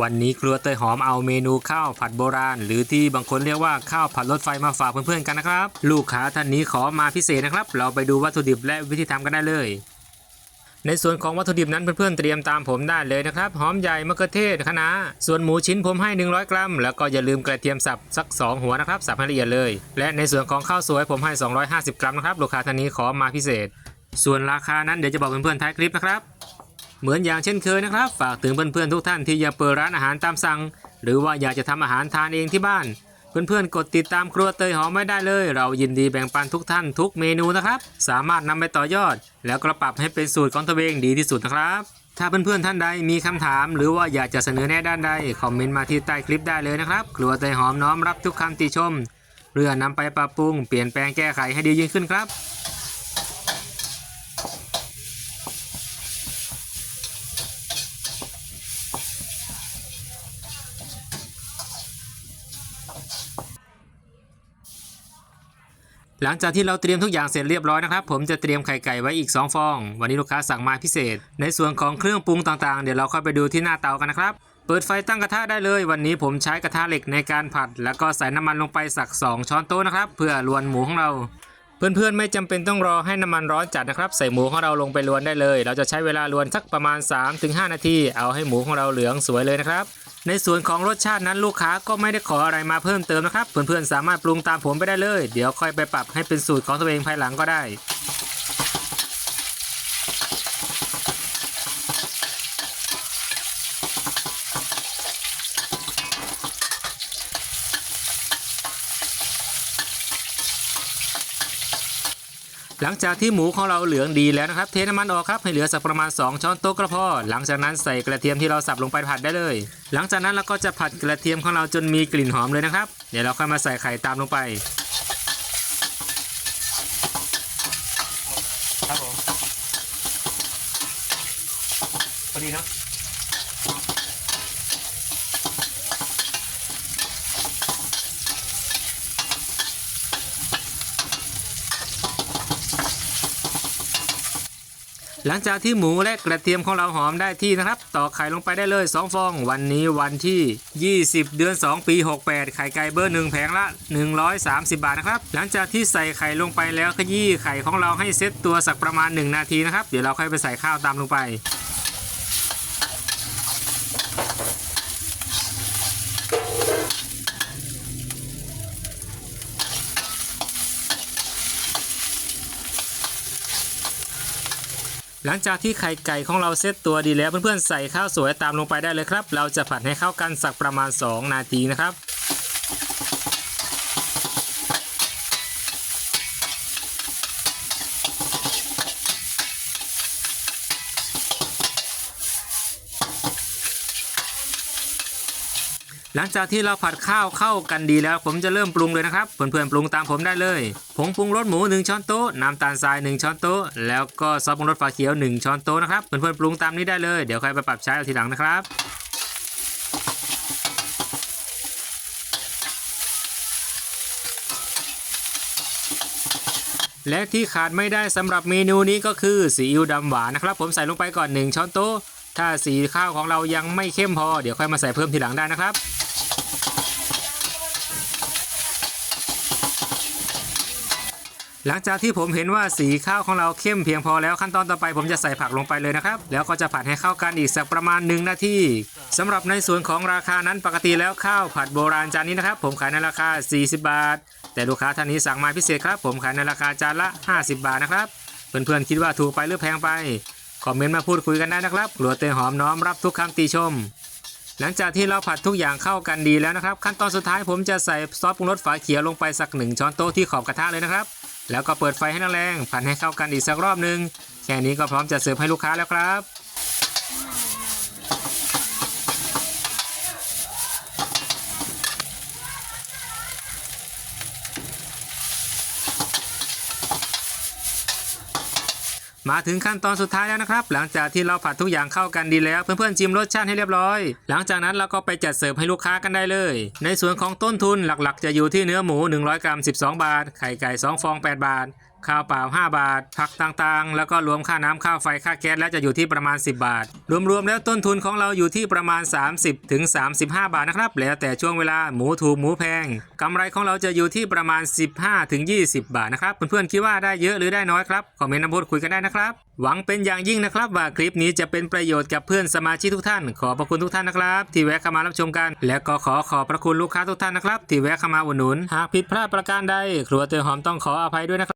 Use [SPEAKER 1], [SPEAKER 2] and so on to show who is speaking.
[SPEAKER 1] วันนี้ครัวเตยหอมเอาเมนูข้าวผัดโบราณ หรือที่บางคนเรียกว่าข้าวผัดรถไฟมาฝากเพื่อนๆกันนะครับ ลูกค้าท่านนี้ขอมาพิเศษนะครับ เราไปดูวัตถุดิบและวิธีทำกันได้เลย ในส่วนของวัตถุดิบนั้นเพื่อนๆเตรียมตามผมได้เลยนะครับ หอมใหญ่มะเขือเทศคะน้าส่วนหมูชิ้นผมให้ 100 กรัม แล้วก็อย่าลืมกระเทียมสับสัก 2 หัวนะครับสับให้ละเอียดเลย และในส่วนของข้าวสวยผมให้ 250 กรัมนะครับลูกค้าท่านนี้ขอมาพิเศษ ส่วนราคานั้นเดี๋ยวจะบอกเพื่อนๆท้ายคลิปนะครับ เหมือนอย่างเช่นเคยนะครับ ฝากถึงเพื่อนๆทุกท่านที่อยากเปิดร้านอาหารตามสั่ง หรือว่าอยากจะทำอาหารทานเองที่บ้าน เพื่อนๆกดติดตามครัวเตยหอมไม่ได้เลย เรายินดีแบ่งปันทุกท่านทุกเมนูนะครับ สามารถนำไปต่อยอด แล้วก็ปรับให้เป็นสูตรของตัวเองดีที่สุดนะครับ ถ้าเพื่อนๆท่านใดมีคำถาม หรือว่าอยากจะเสนอแนะด้านใดคอมเมนต์มาที่ใต้คลิปได้เลยนะครับ ครัวเตยหอมน้อมรับทุกคำติชมเพื่อนำไปปรับปรุงเปลี่ยนแปลงแก้ไขให้ดียิ่งขึ้นครับ หลังจากที่เราเตรียมทุกอย่างเสร็จเรียบร้อยนะครับ ผมจะเตรียมไข่ไก่ไว้อีก 2 ฟอง วันนี้ลูกค้าสั่งมาพิเศษ ในส่วนของเครื่องปรุงต่างๆ เดี๋ยวเราเข้าไปดูที่หน้าเตากันนะครับ เปิดไฟตั้งกระทะได้เลย วันนี้ผมใช้กระทะเหล็กในการผัด แล้วก็ใส่น้ำมันลงไปสัก 2 ช้อนโต๊ะนะครับ เพื่อลวนหมูของเรา เพื่อนๆไม่จำเป็นต้องรอให้น้ำมันร้อนจัดนะครับ ใส่หมูของเราลงไปลวนได้เลย เราจะใช้เวลาลวนสักประมาณ 3-5 นาที เอาให้หมูของเราเหลืองสวยเลยนะครับ ในส่วนของรสชาตินั้นลูกค้าก็ไม่ได้ขออะไรมาเพิ่มเติมนะครับ เพื่อนๆสามารถปรุงตามผมไปได้เลย เดี๋ยวค่อยไปปรับให้เป็นสูตรของตัวเองภายหลังก็ได้ หลังจากที่หมูของเราเหลืองดีแล้วนะครับ เทน้ำมันออกครับให้เหลือสักประมาณ 2 ช้อนโต๊ะก็พอหลังจากนั้นใส่กระเทียมที่เราสับลงไปผัดได้เลย หลังจากนั้นเราก็จะผัดกระเทียมของเราจนมีกลิ่นหอมเลยนะครับ เดี๋ยวเราค่อยมาใส่ไข่ตามลงไป
[SPEAKER 2] ครับผมพอดีเนาะ
[SPEAKER 1] หลังจากที่หมูและกระเทียมของเราหอมได้ที่นะครับ ต่อกไข่ลงไปได้เลย 2 ฟอง วันนี้วันที่ 20 เดือน 2 ปี 68 ไข่ไก่เบอร์1แผงละ 130 บาทนะครับ หลังจากที่ใส่ไข่ลงไปแล้วขยี้ไข่ของเราให้เซตตัวสักประมาณ 1 นาทีนะครับ เดี๋ยวเราค่อยไปใส่ข้าวตามลงไป หลังจากที่ไข่ไก่ของเราเซตตัวดีแล้วเพื่อนๆใส่ข้าวสวยตามลงไปได้เลยครับ เราจะผัดให้เข้ากันสักประมาณ 2 นาทีนะครับ หลังจากที่เราผัดข้าวเข้ากันดีแล้ว ผมจะเริ่มปรุงเลยนะครับเพื่อนๆปรุงตามผมได้เลยผงปรุงรสหมู 1 ช้อนโต๊ะน้ำตาลทราย 1 ช้อนโต๊ะแล้วก็ซอสปรุงรสฝาเขียว 1 ช้อนโต๊ะนะครับเพื่อนๆปรุงตามนี้ได้เลยเดี๋ยวใครไปปรับใช้เอาทีหลังนะครับและที่ขาดไม่ได้สำหรับเมนูนี้ก็คือซีอิ๊วดำหวานนะครับ ผมใส่ลงไปก่อน 1 ช้อนโต๊ะ ถ้าสีข้าวของเรายังไม่เข้มพอ เดี๋ยวค่อยมาใส่เพิ่มทีหลังได้นะครับ หลังจากที่ผมเห็นว่าสีข้าวของเราเข้มเพียงพอแล้วขั้นตอนต่อไปผมจะใส่ผักลงไปเลยนะครับ แล้วก็จะผัดให้เข้ากันอีกสักประมาณ1นาทีสำหรับในส่วนของราคานั้นปกติแล้วข้าวผัดโบราณจานนี้นะครับ ผมขายในราคา 40 บาท แต่ลูกค้าท่านนี้สั่งมาพิเศษครับ ผมขายในราคาจานละ 50 บาทนะครับเพื่อนๆคิดว่าถูกไปหรือแพงไปคอมเมนต์มาพูดคุยกันได้นะครับครัวเตยหอมน้อมรับทุกคำติชม หลังจากที่เราผัดทุกอย่างเข้ากันดีแล้วนะครับ ขั้นตอนสุดท้ายผมจะใส่ซอสปรุงรสฝาเขียวลงไปสักหนึ่งช้อนโต๊ะที่ขอบกระทะเลยนะครับ แล้วก็เปิดไฟให้แรงๆผัดให้เข้ากันอีกสักรอบหนึง แค่นี้ก็พร้อมจะเสิร์ฟให้ลูกค้าแล้วครับ มาถึงขั้นตอนสุดท้ายแล้วนะครับ หลังจากที่เราผัดทุกอย่างเข้ากันดีแล้ว เพื่อนๆจิมรสชาติให้เรียบร้อย หลังจากนั้นเราก็ไปจัดเสิร์ฟให้ลูกค้ากันได้เลย ในส่วนของต้นทุนหลักๆ จะอยู่ที่เนื้อหมู 100 กรัม 12 บาท ไข่ไก่ 2 ฟอง 8 บาท ข้าวเปล่า 5 บาท ผักต่างๆ แล้วก็รวมค่าน้ำค่าไฟค่าแก๊สแล้วจะอยู่ที่ประมาณ 10 บาท รวมๆ แล้วต้นทุนของเราอยู่ที่ประมาณ 30ถึง35 บาทนะครับ แล้วแต่ช่วงเวลาหมูถูกหมูแพงกำไรของเราจะอยู่ที่ประมาณ 15ถึง20 บาทนะครับ เพื่อนๆ คิดว่าได้เยอะหรือได้น้อยครับ คอมเมนต์มาพูดคุยกันได้นะครับ หวังเป็นอย่างยิ่งนะครับ ว่าคลิปนี้จะเป็นประโยชน์กับเพื่อนสมาชิกทุกท่าน ขอบพระคุณทุกท่านนะครับ ที่แวะเข้ามารับชมกัน และก็ขอขอบพระคุณลูกค้าทุกท่านนะครับที่แวะเข้ามาอุดหนุน หากผิดพลาดประการใดครัวเตือหอมต้องขออภัยด้วยนะครับ